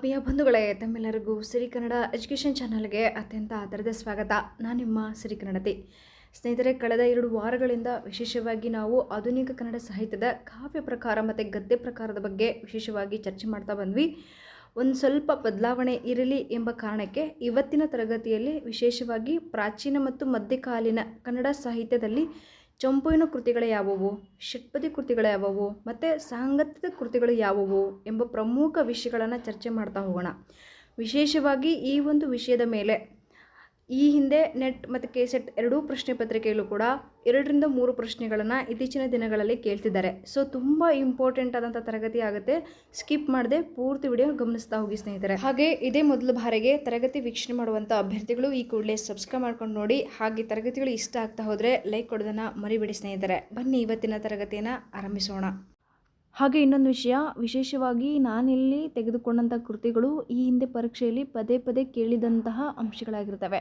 ಆತ್ಮೀಯ ಬಂಧುಗಳೇ, ತಮ್ಮೆಲ್ಲರಿಗೂ ಸಿರಿ ಕನ್ನಡ ಎಜುಕೇಷನ್ ಚಾನಲ್ಗೆ ಅತ್ಯಂತ ಆದರದ ಸ್ವಾಗತ. ನಾನು ನಿಮ್ಮ ಸಿರಿ ಕನ್ನಡತಿ. ಸ್ನೇಹಿತರೆ, ಕಳೆದ ಎರಡು ವಾರಗಳಿಂದ ವಿಶೇಷವಾಗಿ ನಾವು ಆಧುನಿಕ ಕನ್ನಡ ಸಾಹಿತ್ಯದ ಕಾವ್ಯ ಪ್ರಕಾರ ಮತ್ತು ಗದ್ಯ ಪ್ರಕಾರದ ಬಗ್ಗೆ ವಿಶೇಷವಾಗಿ ಚರ್ಚೆ ಮಾಡ್ತಾ ಬಂದ್ವಿ. ಒಂದು ಸ್ವಲ್ಪ ಬದಲಾವಣೆ ಇರಲಿ ಎಂಬ ಕಾರಣಕ್ಕೆ ಇವತ್ತಿನ ತರಗತಿಯಲ್ಲಿ ವಿಶೇಷವಾಗಿ ಪ್ರಾಚೀನ ಮತ್ತು ಮಧ್ಯಕಾಲೀನ ಕನ್ನಡ ಸಾಹಿತ್ಯದಲ್ಲಿ ಚಂಪುವಿನ ಕೃತಿಗಳು ಯಾವುವು? ಷಟ್ಪದಿ ಕೃತಿಗಳು ಯಾವುವು? ಮತ್ತು ಸಾಂಗತ್ಯದ ಕೃತಿಗಳು ಯಾವುವು? ಎಂಬ ಪ್ರಮುಖ ವಿಷಯಗಳನ್ನು ಚರ್ಚೆ ಮಾಡ್ತಾ ಹೋಗೋಣ. ವಿಶೇಷವಾಗಿ ಈ ಒಂದು ವಿಷಯದ ಮೇಲೆ ಈ ಹಿಂದೆ ನೆಟ್ ಮತ್ತು ಕೆ ಸೆಟ್ ಎರಡೂ ಪ್ರಶ್ನೆ ಪತ್ರಿಕೆಯಲ್ಲೂ ಕೂಡ ಎರಡರಿಂದ ಮೂರು ಪ್ರಶ್ನೆಗಳನ್ನು ಇತ್ತೀಚಿನ ದಿನಗಳಲ್ಲಿ ಕೇಳ್ತಿದ್ದಾರೆ. ಸೊ ತುಂಬ ಇಂಪಾರ್ಟೆಂಟ್ ಆದಂಥ ತರಗತಿ ಆಗುತ್ತೆ. ಸ್ಕಿಪ್ ಮಾಡದೆ ಪೂರ್ತಿ ವಿಡಿಯೋ ಗಮನಿಸ್ತಾ ಹೋಗಿ ಸ್ನೇಹಿತರೆ. ಹಾಗೆ ಇದೇ ಮೊದಲ ಬಾರಿಗೆ ತರಗತಿ ವೀಕ್ಷಣೆ ಮಾಡುವಂಥ ಅಭ್ಯರ್ಥಿಗಳು ಈ ಕೂಡಲೇ ಸಬ್ಸ್ಕ್ರೈಬ್ ಮಾಡ್ಕೊಂಡು ನೋಡಿ. ಹಾಗೆ ತರಗತಿಗಳು ಇಷ್ಟ ಆಗ್ತಾ ಹೋದರೆ ಲೈಕ್ ಕೊಡೋದನ್ನು ಮರಿಬೇಡಿ ಸ್ನೇಹಿತರೆ. ಬನ್ನಿ ಇವತ್ತಿನ ತರಗತಿಯನ್ನು ಆರಂಭಿಸೋಣ. ಹಾಗೆ ಇನ್ನೊಂದು ವಿಷಯ, ವಿಶೇಷವಾಗಿ ನಾನಿಲ್ಲಿ ತೆಗೆದುಕೊಂಡಂಥ ಕೃತಿಗಳು ಈ ಹಿಂದೆ ಪರೀಕ್ಷೆಯಲ್ಲಿ ಪದೇ ಪದೇ ಕೇಳಿದಂತಹ ಅಂಶಗಳಾಗಿರ್ತವೆ.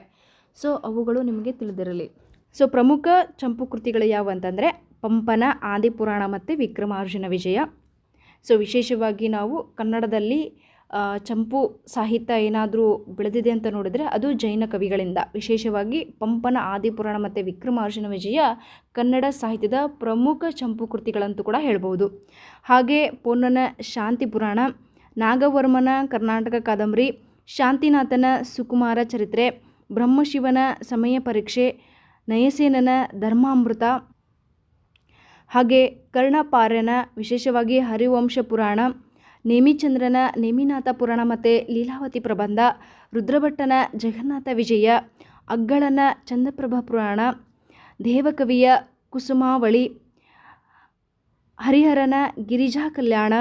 ಸೊ ಅವುಗಳು ನಿಮಗೆ ತಿಳಿದಿರಲಿ. ಸೊ ಪ್ರಮುಖ ಚಂಪು ಕೃತಿಗಳು ಯಾವುವು ಅಂತಂದರೆ, ಪಂಪನ ಆದಿಪುರಾಣ ಮತ್ತು ವಿಕ್ರಮಾರ್ಜುನ ವಿಜಯ. ಸೊ ವಿಶೇಷವಾಗಿ ನಾವು ಕನ್ನಡದಲ್ಲಿ ಚಂಪು ಸಾಹಿತ್ಯ ಏನಾದರೂ ಬೆಳೆದಿದೆ ಅಂತ ನೋಡಿದರೆ ಅದು ಜೈನ ಕವಿಗಳಿಂದ. ವಿಶೇಷವಾಗಿ ಪಂಪನ ಆದಿಪುರಾಣ ಮತ್ತು ವಿಕ್ರಮಾರ್ಜುನ ವಿಜಯ ಕನ್ನಡ ಸಾಹಿತ್ಯದ ಪ್ರಮುಖ ಚಂಪು ಕೃತಿಗಳಂತೂ ಕೂಡ ಹೇಳ್ಬೋದು ಹಾಗೆ ಪೊನ್ನನ ಶಾಂತಿ ಪುರಾಣ, ನಾಗವರ್ಮನ ಕರ್ನಾಟಕ ಕಾದಂಬರಿ, ಶಾಂತಿನಾಥನ ಸುಕುಮಾರ ಚರಿತ್ರೆ, ಬ್ರಹ್ಮಶಿವನ ಸಮಯ ಪರೀಕ್ಷೆ, ನಯಸೇನನ ಧರ್ಮಾಮೃತ, ಹಾಗೆ ಕರ್ಣಪಾರ್ಯನ ವಿಶೇಷವಾಗಿ ಹರಿವಂಶ ಪುರಾಣ ನೇಮಿಚಂದ್ರನ ನೇಮಿನಾಥ ಪುರಾಣ ಮತ್ತು ಲೀಲಾವತಿ ಪ್ರಬಂಧ, ರುದ್ರಭಟ್ಟನ ಜಗನ್ನಾಥ ವಿಜಯ, ಅಗ್ಗಳನ ಚಂದ್ರಪ್ರಭಾ ಪುರಾಣ, ದೇವಕವಿಯ ಕುಸುಮಾವಳಿ, ಹರಿಹರನ ಗಿರಿಜಾ ಕಲ್ಯಾಣ,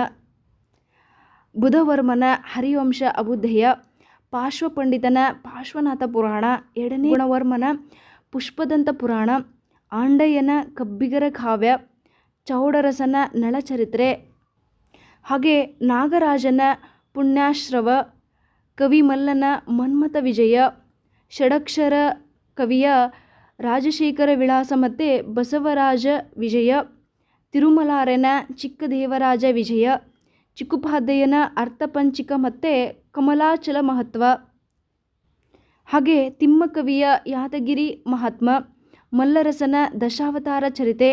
ಬುಧವರ್ಮನ ಹರಿವಂಶ ಅಬುಧ್ಯಯ ಪಾರ್ಶ್ವಪಂಡಿತನ ಪಾರ್ಶ್ವನಾಥ ಪುರಾಣ, ಎರಡನೇ ಗುಣವರ್ಮನ ಪುಷ್ಪದಂತ ಪುರಾಣ, ಆಂಡಯ್ಯನ ಕಬ್ಬಿಗರ ಕಾವ್ಯ, ಚೌಡರಸನ ನಳಚರಿತ್ರೆ ಹಾಗೆ ನಾಗರಾಜನ ಪುಣ್ಯಾಶ್ರವ, ಕವಿಮಲ್ಲನ ಮನ್ಮಥ ವಿಜಯ, ಷಡಕ್ಷರ ಕವಿಯ ರಾಜಶೇಖರ ವಿಳಾಸ ಮತ್ತು ಬಸವರಾಜ ವಿಜಯ, ತಿರುಮಲಾರನ ಚಿಕ್ಕದೇವರಾಜ ವಿಜಯ ಚಿಕ್ಕುಪಾದಯ್ಯನ ಅರ್ಥಪಂಚಿಕ ಮತ್ತು ಕಮಲಾಚಲ ಮಹತ್ವ. ಹಾಗೆ ತಿಮ್ಮಕವಿಯ ಯಾದಗಿರಿ ಮಹಾತ್ಮ, ಮಲ್ಲರಸನ ದಶಾವತಾರ ಚರಿತೆ,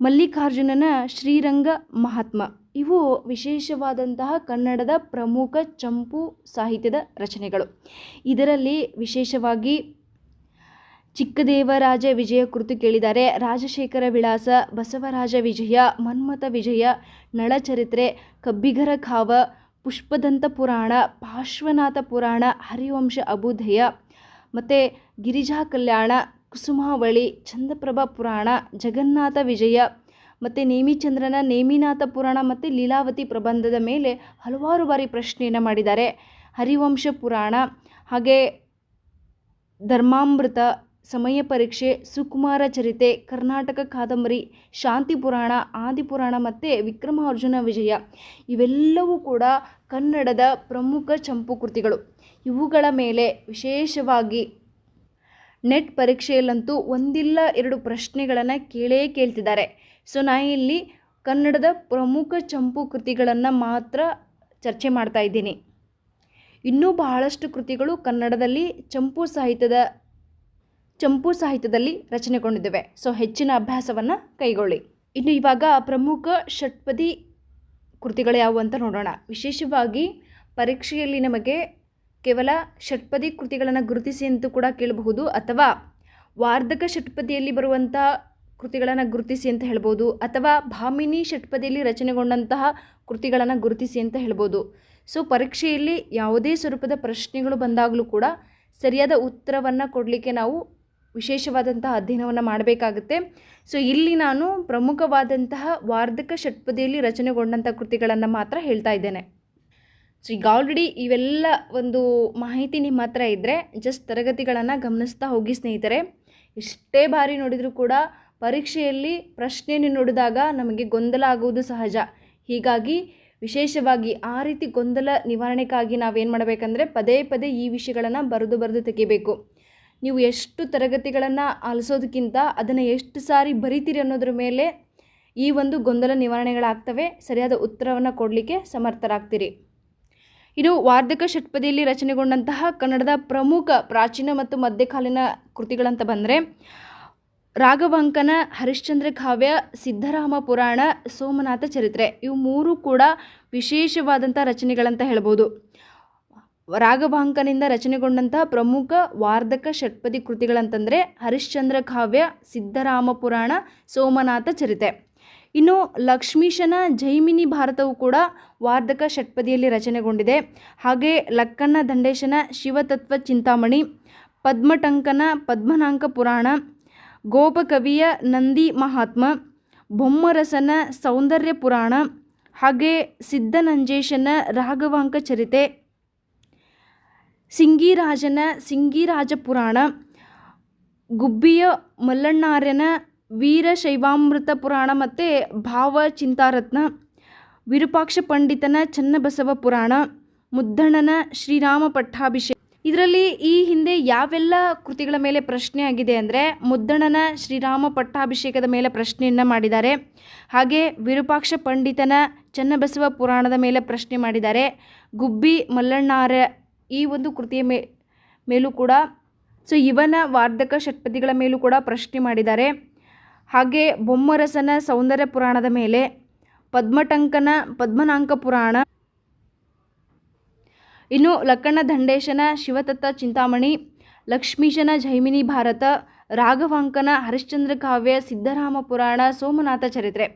ಮಲ್ಲಿಕಾರ್ಜುನನ ಶ್ರೀರಂಗ ಮಹಾತ್ಮ. ಇವು ವಿಶೇಷವಾದಂತಹ ಕನ್ನಡದ ಪ್ರಮುಖ ಚಂಪು ಸಾಹಿತ್ಯದ ರಚನೆಗಳು. ಇದರಲ್ಲಿ ವಿಶೇಷವಾಗಿ ಚಿಕ್ಕದೇವರಾಜ ವಿಜಯ ಕುರಿತು ಕೇಳಿದ್ದಾರೆ. ರಾಜಶೇಖರ ವಿಳಾಸ, ಬಸವರಾಜ ವಿಜಯ, ಮನ್ಮಥ ವಿಜಯ, ನಳಚರಿತ್ರೆ, ಕಬ್ಬಿಗರ ಖಾವ, ಪುಷ್ಪದಂತ ಪುರಾಣ, ಪಾರ್ಶ್ವನಾಥ ಪುರಾಣ, ಹರಿವಂಶ ಅಭುದಯ ಮತ್ತು ಗಿರಿಜಾ ಕಲ್ಯಾಣ, ಕುಸುಮಾವಳಿ ಚಂದಪ್ರಭಾ ಪುರಾಣ, ಜಗನ್ನಾಥ ವಿಜಯ ಮತ್ತು ನೇಮಿಚಂದ್ರನ ನೇಮಿನಾಥ ಪುರಾಣ ಮತ್ತು ಲೀಲಾವತಿ ಪ್ರಬಂಧದ ಮೇಲೆ ಹಲವಾರು ಬಾರಿ ಪ್ರಶ್ನೆಯನ್ನು ಮಾಡಿದ್ದಾರೆ. ಹರಿವಂಶ ಪುರಾಣ, ಹಾಗೆ ಧರ್ಮಾಮೃತ, ಸಮಯ ಪರೀಕ್ಷೆ, ಸುಕುಮಾರ ಚರಿತೆ, ಕರ್ನಾಟಕ ಕಾದಂಬರಿ, ಶಾಂತಿ ಪುರಾಣ ಆದಿಪುರಾಣ ಮತ್ತು ವಿಕ್ರಮಾರ್ಜುನ ವಿಜಯ. ಇವೆಲ್ಲವೂ ಕೂಡ ಕನ್ನಡದ ಪ್ರಮುಖ ಚಂಪು ಕೃತಿಗಳು. ಇವುಗಳ ಮೇಲೆ ವಿಶೇಷವಾಗಿ ನೆಟ್ ಪರೀಕ್ಷೆಯಲ್ಲಂತೂ ಒಂದಿಲ್ಲ ಎರಡು ಪ್ರಶ್ನೆಗಳನ್ನು ಕೇಳೇ ಕೇಳ್ತಿದ್ದಾರೆ. ಸೊ ನಾ ಇಲ್ಲಿ ಕನ್ನಡದ ಪ್ರಮುಖ ಚಂಪು ಕೃತಿಗಳನ್ನು ಮಾತ್ರ ಚರ್ಚೆ ಮಾಡ್ತಾ ಇದ್ದೀನಿ. ಇನ್ನೂ ಬಹಳಷ್ಟು ಕೃತಿಗಳು ಕನ್ನಡದಲ್ಲಿ ಚಂಪು ಸಾಹಿತ್ಯದ, ಚಂಪು ಸಾಹಿತ್ಯದಲ್ಲಿ ರಚನೆಗೊಂಡಿದ್ದಾವೆ. ಸೊ ಹೆಚ್ಚಿನ ಅಭ್ಯಾಸವನ್ನು ಕೈಗೊಳ್ಳಿ. ಇನ್ನು ಇವಾಗ ಪ್ರಮುಖ ಷಟ್ಪದಿ ಕೃತಿಗಳು ಯಾವುವು ಅಂತ ನೋಡೋಣ. ವಿಶೇಷವಾಗಿ ಪರೀಕ್ಷೆಯಲ್ಲಿ ನಮಗೆ ಕೇವಲ ಷಟ್ಪದಿ ಕೃತಿಗಳನ್ನು ಗುರುತಿಸಿ ಅಂತೂ ಕೂಡ ಕೇಳಬಹುದು, ಅಥವಾ ವಾರ್ಧಕ ಷಟ್ಪದಿಯಲ್ಲಿ ಬರುವಂಥ ಕೃತಿಗಳನ್ನು ಗುರುತಿಸಿ ಅಂತ ಹೇಳ್ಬೋದು, ಅಥವಾ ಭಾಮಿನಿ ಷಟ್ಪದಿಯಲ್ಲಿ ರಚನೆಗೊಂಡಂತಹ ಕೃತಿಗಳನ್ನು ಗುರುತಿಸಿ ಅಂತ ಹೇಳ್ಬೋದು. ಸೊ, ಪರೀಕ್ಷೆಯಲ್ಲಿ ಯಾವುದೇ ಸ್ವರೂಪದ ಪ್ರಶ್ನೆಗಳು ಬಂದಾಗಲೂ ಕೂಡ ಸರಿಯಾದ ಉತ್ತರವನ್ನು ಕೊಡಲಿಕ್ಕೆ ನಾವು ವಿಶೇಷವಾದಂತಹ ಅಧ್ಯಯನವನ್ನು ಮಾಡಬೇಕಾಗುತ್ತೆ. ಸೊ, ಇಲ್ಲಿ ನಾನು ಪ್ರಮುಖವಾದಂತಹ ವಾರ್ಧಕ ಷಟ್ಪದಿಯಲ್ಲಿ ರಚನೆಗೊಂಡಂಥ ಕೃತಿಗಳನ್ನು ಮಾತ್ರ ಹೇಳ್ತಾ ಇದ್ದೇನೆ. ಸೊ, ಈಗ ಆಲ್ರೆಡಿ ಇವೆಲ್ಲ ಒಂದು ಮಾಹಿತಿ ನಿಮ್ಮ ಹತ್ರ ಇದ್ದರೆ ಜಸ್ಟ್ ತರಗತಿಗಳನ್ನು ಗಮನಿಸ್ತಾ ಹೋಗಿ ಸ್ನೇಹಿತರೆ. ಎಷ್ಟೇ ಬಾರಿ ನೋಡಿದರೂ ಕೂಡ ಪರೀಕ್ಷೆಯಲ್ಲಿ ಪ್ರಶ್ನೆಯನ್ನು ನೋಡಿದಾಗ ನಮಗೆ ಗೊಂದಲ ಆಗುವುದು ಸಹಜ. ಹೀಗಾಗಿ ವಿಶೇಷವಾಗಿ ಆ ರೀತಿ ಗೊಂದಲ ನಿವಾರಣೆಗಾಗಿ ನಾವೇನು ಮಾಡಬೇಕಂದ್ರೆ ಪದೇ ಪದೇ ಈ ವಿಷಯಗಳನ್ನು ಬರೆದು ಬರೆದು ತೆಗಿಬೇಕು. ನೀವು ಎಷ್ಟು ತರಗತಿಗಳನ್ನು ಆಲಿಸೋದಕ್ಕಿಂತ ಅದನ್ನು ಎಷ್ಟು ಸಾರಿ ಬರಿತೀರಿ ಅನ್ನೋದ್ರ ಮೇಲೆ ಈ ಒಂದು ಗೊಂದಲ ನಿವಾರಣೆಗಳಾಗ್ತವೆ. ಸರಿಯಾದ ಉತ್ತರವನ್ನು ಕೊಡಲಿಕ್ಕೆ ಸಮರ್ಥರಾಗ್ತೀರಿ. ಇದು ವಾರ್ಧಕ ಷಟ್ಪದಿಯಲ್ಲಿ ರಚನೆಗೊಂಡಂತಹ ಕನ್ನಡದ ಪ್ರಮುಖ ಪ್ರಾಚೀನ ಮತ್ತು ಮಧ್ಯಕಾಲೀನ ಕೃತಿಗಳಂತ ಬಂದರೆ ರಾಘವಾಂಕನ, ಹರಿಶ್ಚಂದ್ರ ಕಾವ್ಯ, ಸಿದ್ಧರಾಮ ಪುರಾಣ, ಸೋಮನಾಥ ಚರಿತ್ರೆ ಇವು ಮೂರು ಕೂಡ ವಿಶೇಷವಾದಂಥ ರಚನೆಗಳಂತ ಹೇಳ್ಬೋದು. ರಾಘವಾಂಕನಿಂದ ರಚನೆಗೊಂಡಂತಹ ಪ್ರಮುಖ ವಾರ್ಧಕ ಷಟ್ಪದಿ ಕೃತಿಗಳಂತಂದರೆ ಹರಿಶ್ಚಂದ್ರ ಕಾವ್ಯ, ಸಿದ್ಧರಾಮ ಪುರಾಣ, ಸೋಮನಾಥ ಚರಿತೆ ಇನ್ನು ಲಕ್ಷ್ಮೀಶನ ಜೈಮಿನಿ ಭಾರತವು ಕೂಡ ವಾರ್ಧಕ ಷಟ್ಪದಿಯಲ್ಲಿ ರಚನೆಗೊಂಡಿದೆ. ಹಾಗೆ ಲಕ್ಕಣ್ಣ ದಂಡೇಶನ ಶಿವತತ್ವ ಚಿಂತಾಮಣಿ, ಪದ್ಮಟಂಕನ ಪದ್ಮನಾಂಕ ಪುರಾಣ ಗೋಪಕವಿಯ ನಂದಿ ಮಹಾತ್ಮ, ಬೊಮ್ಮರಸನ ಸೌಂದರ್ಯ ಪುರಾಣ ಹಾಗೆ ಸಿದ್ಧನಂಜೇಶನ ರಾಘವಾಂಕ ಚರಿತೆ, ಸಿಂಗಿರಾಜನ ಸಿಂಗಿರಾಜ ಪುರಾಣ, ಗುಬ್ಬಿಯ ಮಲ್ಲಣ್ಣಾರ್ಯನ ವೀರಶೈವಾಮೃತ ಪುರಾಣ ಮತ್ತು ಭಾವ ಚಿಂತಾರತ್ನ, ವಿರೂಪಾಕ್ಷ ಪಂಡಿತನ ಚನ್ನಬಸವ ಪುರಾಣ, ಮುದ್ದಣ್ಣನ ಶ್ರೀರಾಮ ಪಟ್ಟಾಭಿಷೇಕ ಇದರಲ್ಲಿ ಈ ಹಿಂದೆ ಯಾವೆಲ್ಲ ಕೃತಿಗಳ ಮೇಲೆ ಪ್ರಶ್ನೆ ಆಗಿದೆ ಅಂದರೆ ಮುದ್ದಣ್ಣನ ಶ್ರೀರಾಮ ಪಟ್ಟಾಭಿಷೇಕದ ಮೇಲೆ ಪ್ರಶ್ನೆಯನ್ನು ಮಾಡಿದ್ದಾರೆ. ಹಾಗೆ ವಿರೂಪಾಕ್ಷ ಪಂಡಿತನ ಚನ್ನಬಸವ ಪುರಾಣದ ಮೇಲೆ ಪ್ರಶ್ನೆ ಮಾಡಿದ್ದಾರೆ. ಗುಬ್ಬಿ ಮಲ್ಲಣ್ಣಾರ ಈ ಒಂದು ಕೃತಿಯ ಮೇ, ಮೇಲೂ ಕೂಡ, ಸೊ ಇವನ ವಾರ್ಧಕ ಷಟ್ಪದಿಗಳ ಮೇಲೂ ಕೂಡ ಪ್ರಶ್ನೆ ಮಾಡಿದ್ದಾರೆ. ಹಾಗೆ ಬೊಮ್ಮರಸನ ಸೌಂದರ್ಯ ಪುರಾಣದ ಮೇಲೆ ಪದ್ಮಟಂಕನ ಪದ್ಮನಾಂಕ ಪುರಾಣ ಇನ್ನು ಲಕ್ಕಣ್ಣ ದಂಡೇಶನ ಶಿವತತ್ತ ಚಿಂತಾಮಣಿ, ಲಕ್ಷ್ಮೀಶನ ಜೈಮಿನಿ ಭಾರತ, ರಾಘವಾಂಕನ ಹರಿಶ್ಚಂದ್ರ ಕಾವ್ಯ ಸಿದ್ಧರಾಮ ಪುರಾಣ, ಸೋಮನಾಥ ಚರಿತ್ರೆ.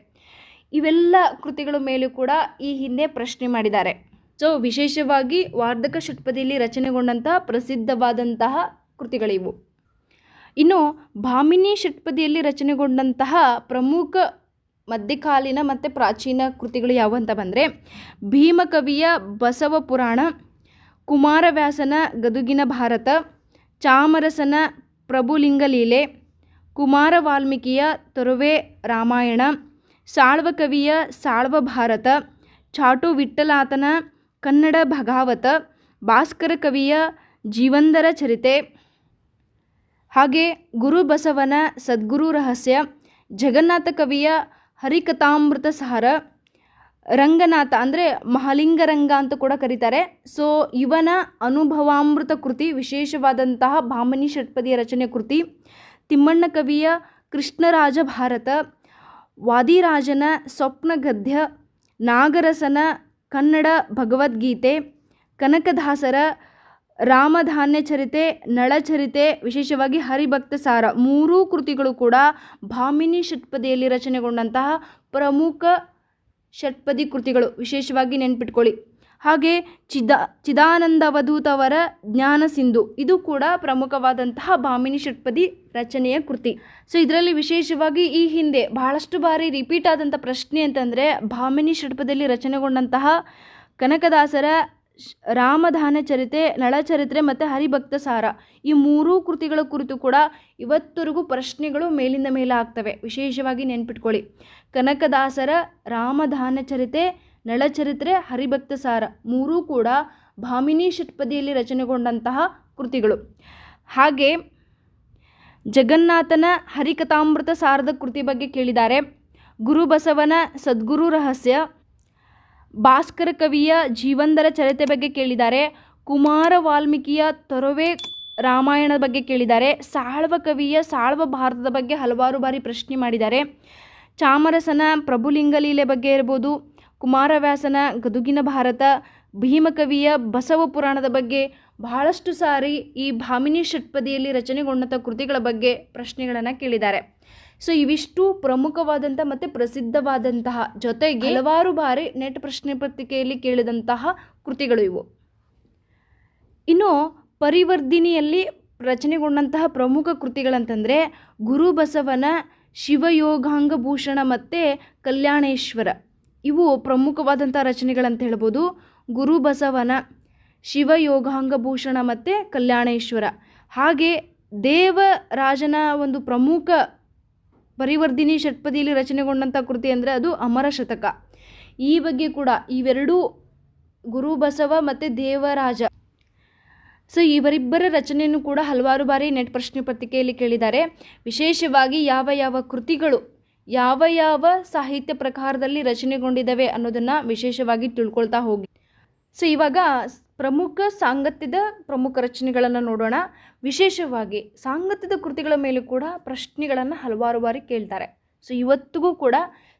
ಇವೆಲ್ಲ ಕೃತಿಗಳ ಮೇಲೂ ಕೂಡ ಈ ಹಿಂದೆ ಪ್ರಶ್ನೆ ಮಾಡಿದ್ದಾರೆ. ಸೊ, ವಿಶೇಷವಾಗಿ ವಾರ್ಧಕ ಷಟ್ಪದಿಯಲ್ಲಿ ರಚನೆಗೊಂಡಂತಹ ಪ್ರಸಿದ್ಧವಾದಂತಹ ಕೃತಿಗಳಿವು. ಇನ್ನು ಭಾಮಿನಿ ಷಟ್ಪದಿಯಲ್ಲಿ ರಚನೆಗೊಂಡಂತಹ ಪ್ರಮುಖ ಮಧ್ಯಕಾಲೀನ ಮತ್ತು ಪ್ರಾಚೀನ ಕೃತಿಗಳು ಯಾವುವು ಅಂತ ಬಂದರೆ ಭೀಮಕವಿಯ ಬಸವ ಪುರಾಣ ಕುಮಾರವ್ಯಾಸನ ಗದುಗಿನ ಭಾರತ, ಚಾಮರಸನ ಪ್ರಭುಲಿಂಗಲೀಲೆ ಕುಮಾರ ವಾಲ್ಮೀಕಿಯ ತೊರವೆ ರಾಮಾಯಣ, ಸಾಳ್ವಕವಿಯ ಸಾಳ್ವ ಭಾರತ ಚಾಟು ವಿಠ್ಠಲಾತನ ಕನ್ನಡ ಭಗಾವತ, ಭಾಸ್ಕರ ಕವಿಯ ಜೀವಂದರ ಚರಿತೆ. ಹಾಗೆ ಗುರು ಬಸವನ ಸದ್ಗುರು ರಹಸ್ಯ, ಜಗನ್ನಾಥ ಕವಿಯ ಹರಿಕಥಾಮೃತ ಸಾರ ರಂಗನಾಥ ಅಂದರೆ ಮಹಾಲಿಂಗರಂಗ ಅಂತ ಕೂಡ ಕರೀತಾರೆ. ಸೊ ಇವನ ಅನುಭವಾಮೃತ ಕೃತಿ, ವಿಶೇಷವಾದಂತಹ ಭಾಮನಿ ಷಟ್ಪದಿಯ ರಚನೆ ಕೃತಿ, ತಿಮ್ಮಣ್ಣ ಕವಿಯ ಕೃಷ್ಣರಾಜ ಭಾರತ, ವಾದಿರಾಜನ ಸ್ವಪ್ನ ಗದ್ಯ ನಾಗರಸನ ಕನ್ನಡ ಭಗವದ್ಗೀತೆ, ಕನಕದಾಸರ ರಾಮಧಾನ್ಯ ಚರಿತೆ ನಳಚರಿತೆ ವಿಶೇಷವಾಗಿ ಹರಿಭಕ್ತ ಸಾರ ಮೂರೂ ಕೃತಿಗಳು ಕೂಡ ಭಾಮಿನಿ ಷಟ್ಪದಿಯಲ್ಲಿ ರಚನೆಗೊಂಡಂತಹ ಪ್ರಮುಖ ಷಟ್ಪದಿ ಕೃತಿಗಳು ವಿಶೇಷವಾಗಿ ನೆನ್ಪಿಟ್ಕೊಳ್ಳಿ. ಹಾಗೆ ಚಿದ ಚಿದಾನಂದ ಅವಧೂತ್ ಅವರ ಜ್ಞಾನ ಸಿಂಧು. ಇದು ಕೂಡ ಪ್ರಮುಖವಾದಂತಹ ಭಾಮಿನಿ ಷಟ್ಪದಿ ರಚನೆಯ ಕೃತಿ. ಸೊ, ಇದರಲ್ಲಿ ವಿಶೇಷವಾಗಿ ಈ ಹಿಂದೆ ಬಹಳಷ್ಟು ಬಾರಿ ರಿಪೀಟ್ ಆದಂಥ ಪ್ರಶ್ನೆ ಅಂತಂದರೆ ಭಾಮಿನಿ ಷಟ್ಪದಿಯಲ್ಲಿ ರಚನೆಗೊಂಡಂತಹ ಕನಕದಾಸರ ರಾಮಧಾನ ಚರಿತೆ, ನಳಚರಿತ್ರೆ ಮತ್ತು ಹರಿಭಕ್ತ ಸಾರ. ಈ ಮೂರೂ ಕೃತಿಗಳ ಕುರಿತು ಕೂಡ ಇವತ್ತರೆಗೂ ಪ್ರಶ್ನೆಗಳು ಮೇಲಿಂದ ಮೇಲೆ ಆಗ್ತವೆ ವಿಶೇಷವಾಗಿ ನೆನ್ಪಿಟ್ಕೊಳ್ಳಿ. ಕನಕದಾಸರ ರಾಮಧಾನ ಚರಿತೆ, ನಳಚರಿತ್ರೆ, ಹರಿಭಕ್ತ ಸಾರ ಮೂರೂ ಕೂಡ ಭಾಮಿನಿ ಷಟ್ಪದಿಯಲ್ಲಿ ರಚನೆಗೊಂಡಂತಹ ಕೃತಿಗಳು. ಹಾಗೆ ಜಗನ್ನಾಥನ ಹರಿಕಥಾಮೃತ ಸಾರದ ಕೃತಿ ಬಗ್ಗೆ ಕೇಳಿದ್ದಾರೆ. ಗುರುಬಸವನ ಸದ್ಗುರು ರಹಸ್ಯ ಭಾಸ್ಕರ ಕವಿಯ ಜೀವಂದರ ಚರಿತೆ ಬಗ್ಗೆ ಕೇಳಿದ್ದಾರೆ. ಕುಮಾರ ವಾಲ್ಮೀಕಿಯ ತೊರವೆ ರಾಮಾಯಣದ ಬಗ್ಗೆ ಕೇಳಿದ್ದಾರೆ. ಸಾಳ್ವ ಕವಿಯ ಸಾಳ್ವ ಭಾರತದ ಬಗ್ಗೆ ಹಲವಾರು ಬಾರಿ ಪ್ರಶ್ನೆ ಮಾಡಿದ್ದಾರೆ. ಚಾಮರಸನ ಪ್ರಭುಲಿಂಗಲೀಲೆ ಬಗ್ಗೆ ಇರ್ಬೋದು, ಕುಮಾರವ್ಯಾಸನ ಗದುಗಿನ ಭಾರತ ಭೀಮಕವಿಯ ಬಸವ ಪುರಾಣದ ಬಗ್ಗೆ ಬಹಳಷ್ಟು ಸಾರಿ ಈ ಭಾಮಿನಿ ಷಟ್ಪದಿಯಲ್ಲಿ ರಚನೆಗೊಂಡಂಥ ಕೃತಿಗಳ ಬಗ್ಗೆ ಪ್ರಶ್ನೆಗಳನ್ನು ಕೇಳಿದ್ದಾರೆ. ಸೊ ಇವಿಷ್ಟು ಪ್ರಮುಖವಾದಂಥ ಮತ್ತು ಪ್ರಸಿದ್ಧವಾದಂತಹ ಜೊತೆಗೆ ಹಲವಾರು ಬಾರಿ ನೆಟ್ ಪ್ರಶ್ನೆ ಪತ್ರಿಕೆಯಲ್ಲಿ ಕೇಳಿದಂತಹ ಕೃತಿಗಳು ಇವು. ಇನ್ನು ಪರಿವರ್ಧಿನಿಯಲ್ಲಿ ರಚನೆಗೊಂಡಂತಹ ಪ್ರಮುಖ ಕೃತಿಗಳಂತಂದರೆ ಗುರುಬಸವನ ಶಿವಯೋಗಾಂಗ ಭೂಷಣ ಮತ್ತು ಕಲ್ಯಾಣೇಶ್ವರ. ಇವು ಪ್ರಮುಖವಾದಂಥ ರಚನೆಗಳಂತ ಹೇಳ್ಬೋದು. ಗುರುಬಸವನ ಶಿವಯೋಗಾಂಗ ಭೂಷಣ ಮತ್ತು ಕಲ್ಯಾಣೇಶ್ವರ. ಹಾಗೆ ದೇವರಾಜನ ಒಂದು ಪ್ರಮುಖ ಪರಿವರ್ಧಿನಿ ಷಟ್ಪದಿಯಲ್ಲಿ ರಚನೆಗೊಂಡಂಥ ಕೃತಿ ಅಂದರೆ ಅದು ಅಮರ ಶತಕ. ಈ ಬಗ್ಗೆ ಕೂಡ ಇವೆರಡೂ ಗುರು ಬಸವ ಮತ್ತು ದೇವರಾಜ. ಸೊ ಇವರಿಬ್ಬರ ರಚನೆಯನ್ನು ಕೂಡ ಹಲವಾರು ಬಾರಿ ನೆಟ್ ಪ್ರಶ್ನೆ ಪತ್ರಿಕೆಯಲ್ಲಿ ಕೇಳಿದ್ದಾರೆ. ವಿಶೇಷವಾಗಿ ಯಾವ ಯಾವ ಕೃತಿಗಳು ಯಾವ ಯಾವ ಸಾಹಿತ್ಯ ಪ್ರಕಾರದಲ್ಲಿ ರಚನೆಗೊಂಡಿದ್ದಾವೆ ಅನ್ನೋದನ್ನು ವಿಶೇಷವಾಗಿ ತಿಳ್ಕೊಳ್ತಾ ಹೋಗಿ. ಸೊ ಇವಾಗ ಪ್ರಮುಖ ಸಾಂಗತ್ಯದ ಪ್ರಮುಖ ರಚನೆಗಳನ್ನು ನೋಡೋಣ. ವಿಶೇಷವಾಗಿ ಸಾಂಗತ್ಯದ ಕೃತಿಗಳ ಮೇಲೂ ಕೂಡ ಪ್ರಶ್ನೆಗಳನ್ನು ಹಲವಾರು ಬಾರಿ ಕೇಳ್ತಾರೆ. ಸೊ ಇವತ್ತಿಗೂ ಕೂಡ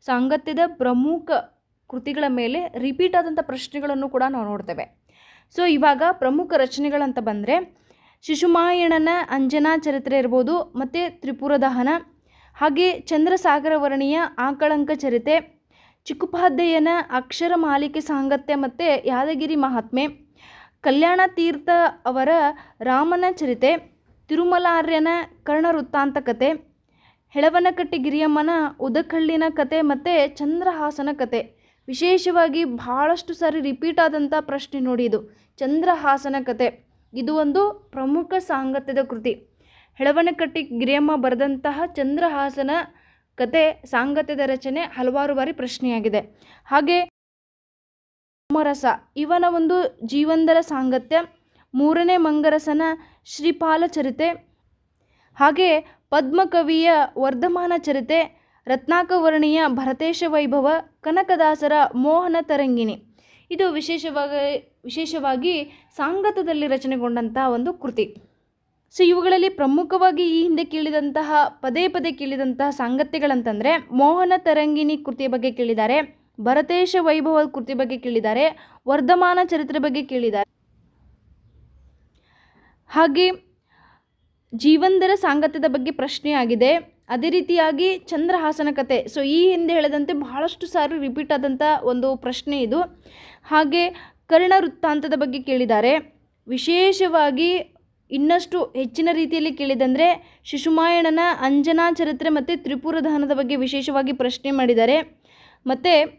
ಸಾಂಗತ್ಯದ ಪ್ರಮುಖ ಕೃತಿಗಳ ಮೇಲೆ ರಿಪೀಟ್ ಆದಂಥ ಪ್ರಶ್ನೆಗಳನ್ನು ಕೂಡ ನಾವು ನೋಡ್ತೇವೆ. ಸೊ ಇವಾಗ ಪ್ರಮುಖ ರಚನೆಗಳಂತ ಬಂದರೆ ಶಿಶುಮಾಯಣನ ಅಂಜನಾ ಚರಿತ್ರೆ ಇರ್ಬೋದು, ಮತ್ತು ತ್ರಿಪುರದಹನ, ಹಾಗೆ ಚಂದ್ರಸಾಗರ ವರ್ಣಿಯ ಆಕಳಂಕ ಚರಿತೆ ಚಿಕ್ಕುಪಾಧ್ಯಾಯನ ಅಕ್ಷರ ಮಾಲಿಕೆ ಸಾಂಗತ್ಯ, ಮತ್ತು ಯಾದಗಿರಿ ಮಹಾತ್ಮೆ ಕಲ್ಯಾಣ ತೀರ್ಥ ಅವರ ರಾಮನ ಚರಿತೆ, ತಿರುಮಲಾರ್ಯನ ಕರ್ಣವೃತ್ತಾಂತ ಕತೆ ಹೆಳವನಕಟ್ಟಿ ಗಿರಿಯಮ್ಮನ ಉದಕಳ್ಳಿನ ಕತೆ ಮತ್ತು ಚಂದ್ರಹಾಸನ ಕತೆ. ವಿಶೇಷವಾಗಿ ಬಹಳಷ್ಟು ಸಾರಿ ರಿಪೀಟ್ ಆದಂಥ ಪ್ರಶ್ನೆ ನೋಡಿ ಇದು. ಚಂದ್ರಹಾಸನ ಕತೆ. ಇದು ಒಂದು ಪ್ರಮುಖ ಸಾಂಗತ್ಯದ ಕೃತಿ. ಹೆಳವನಕಟ್ಟಿ ಗಿರಿಯಮ್ಮ ಬರೆದಂತಹ ಚಂದ್ರಹಾಸನ ಕತೆ ಸಾಂಗತ್ಯದ ರಚನೆ ಹಲವಾರು ಬಾರಿ ಪ್ರಶ್ನೆಯಾಗಿದೆ. ಹಾಗೆ ಸೋಮರಸ ಇವನ ಒಂದು ಜೀವಂದರ ಸಾಂಗತ್ಯ. ಮೂರನೇ ಮಂಗರಸನ ಶ್ರೀಪಾಲ ಚರಿತೆ. ಹಾಗೆ ಪದ್ಮಕವಿಯ ವರ್ಧಮಾನ ಚರಿತೆ. ರತ್ನಾಕವರ್ಣಿಯ ಭರತೇಶ ವೈಭವ. ಕನಕದಾಸರ ಮೋಹನ ತರಂಗಿಣಿ. ಇದು ವಿಶೇಷವಾಗಿ ವಿಶೇಷವಾಗಿ ಸಾಂಗತದಲ್ಲಿ ರಚನೆಗೊಂಡಂತಹ ಒಂದು ಕೃತಿ. ಸೊ, ಇವುಗಳಲ್ಲಿ ಪ್ರಮುಖವಾಗಿ ಈ ಹಿಂದೆ ಕೇಳಿದಂತಹ, ಪದೇ ಪದೇ ಕೇಳಿದಂತಹ ಸಾಂಗತ್ಯಗಳಂತಂದರೆ ಮೋಹನ ತರಂಗಿಣಿ ಕೃತಿಯ ಬಗ್ಗೆ ಕೇಳಿದ್ದಾರೆ. ಭರತೇಶ ವೈಭವ ಕೃತಿ ಬಗ್ಗೆ ಕೇಳಿದ್ದಾರೆ, ವರ್ಧಮಾನ ಚರಿತ್ರೆ ಬಗ್ಗೆ ಕೇಳಿದ್ದಾರೆ. ಹಾಗೆ ಜೀವಂದರ ಸಾಂಗತ್ಯದ ಬಗ್ಗೆ ಪ್ರಶ್ನೆ ಆಗಿದೆ. ಅದೇ ರೀತಿಯಾಗಿ ಚಂದ್ರಹಾಸನ ಕತೆ. ಸೊ ಈ ಹಿಂದೆ ಹೇಳದಂತೆ ಬಹಳಷ್ಟು ಸಾರಿ ರಿಪೀಟ್ ಆದಂಥ ಒಂದು ಪ್ರಶ್ನೆ ಇದು. ಹಾಗೆ ಕರ್ಣ ವೃತ್ತಾಂತದ ಬಗ್ಗೆ ಕೇಳಿದ್ದಾರೆ. ವಿಶೇಷವಾಗಿ ಇನ್ನಷ್ಟು ಹೆಚ್ಚಿನ ರೀತಿಯಲ್ಲಿ ಕೇಳಿದಂದರೆ ಶಿಶುಮಾಯಣನ ಅಂಜನಾ ಚರಿತ್ರೆ ಮತ್ತು ತ್ರಿಪುರ ದಹನದ ಬಗ್ಗೆ ವಿಶೇಷವಾಗಿ ಪ್ರಶ್ನೆ ಮಾಡಿದ್ದಾರೆ. ಮತ್ತು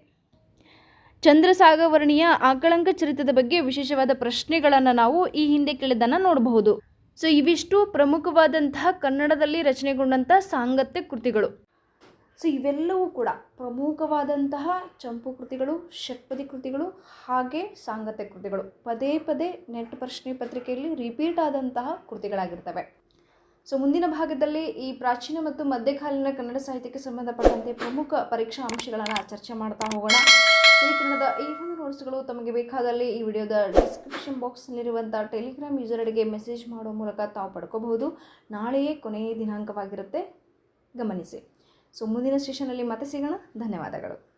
ಚಂದ್ರಸಾಗವರ್ಣಿಯ ಆಕಳಂಕ ಚರಿತ್ರದ ಬಗ್ಗೆ ವಿಶೇಷವಾದ ಪ್ರಶ್ನೆಗಳನ್ನು ನಾವು ಈ ಹಿಂದೆ ಕೇಳಿದ್ದನ್ನು ನೋಡಬಹುದು. ಸೊ, ಇವಿಷ್ಟು ಪ್ರಮುಖವಾದಂತಹ ಕನ್ನಡದಲ್ಲಿ ರಚನೆಗೊಂಡಂತಹ ಸಾಂಗತ್ಯ ಕೃತಿಗಳು. ಸೊ, ಇವೆಲ್ಲವೂ ಕೂಡ ಪ್ರಮುಖವಾದಂತಹ ಚಂಪು ಕೃತಿಗಳು, ಷಟ್ಪದಿ ಕೃತಿಗಳು, ಹಾಗೆ ಸಾಂಗತ್ಯ ಕೃತಿಗಳು. ಪದೇ ಪದೇ ನೆಟ್ ಪ್ರಶ್ನೆ ಪತ್ರಿಕೆಯಲ್ಲಿ ರಿಪೀಟ್ ಆದಂತಹ ಕೃತಿಗಳಾಗಿರ್ತವೆ. ಸೊ, ಮುಂದಿನ ಭಾಗದಲ್ಲಿ ಈ ಪ್ರಾಚೀನ ಮತ್ತು ಮಧ್ಯಕಾಲೀನ ಕನ್ನಡ ಸಾಹಿತ್ಯಕ್ಕೆ ಸಂಬಂಧಪಟ್ಟಂತೆ ಪ್ರಮುಖ ಪರೀಕ್ಷಾ ಅಂಶಗಳನ್ನು ಚರ್ಚೆ ಮಾಡ್ತಾ ಹೋಗೋಣ. ಸೊ ಈ ಒಂದು ನೋಟ್ಸ್ಗಳು ತಮಗೆ ಬೇಕಾದಲ್ಲಿ ಈ ವಿಡಿಯೋದ ಡಿಸ್ಕ್ರಿಪ್ಷನ್ ಬಾಕ್ಸ್ನಲ್ಲಿರುವಂಥ ಟೆಲಿಗ್ರಾಮ್ ಯೂಸರ್ ಅಡಿಗೆ ಮೆಸೇಜ್ ಮಾಡೋ ಮೂಲಕ ತಾವು ಪಡ್ಕೋಬಹುದು. ನಾಳೆಯೇ ಕೊನೆಯ ದಿನಾಂಕವಾಗಿರುತ್ತೆ. ಗಮನಿಸಿ. ಸೊ ಮುಂದಿನ ಸ್ಟೇಷನಲ್ಲಿ ಮತ್ತೆ ಸಿಗೋಣ. ಧನ್ಯವಾದಗಳು.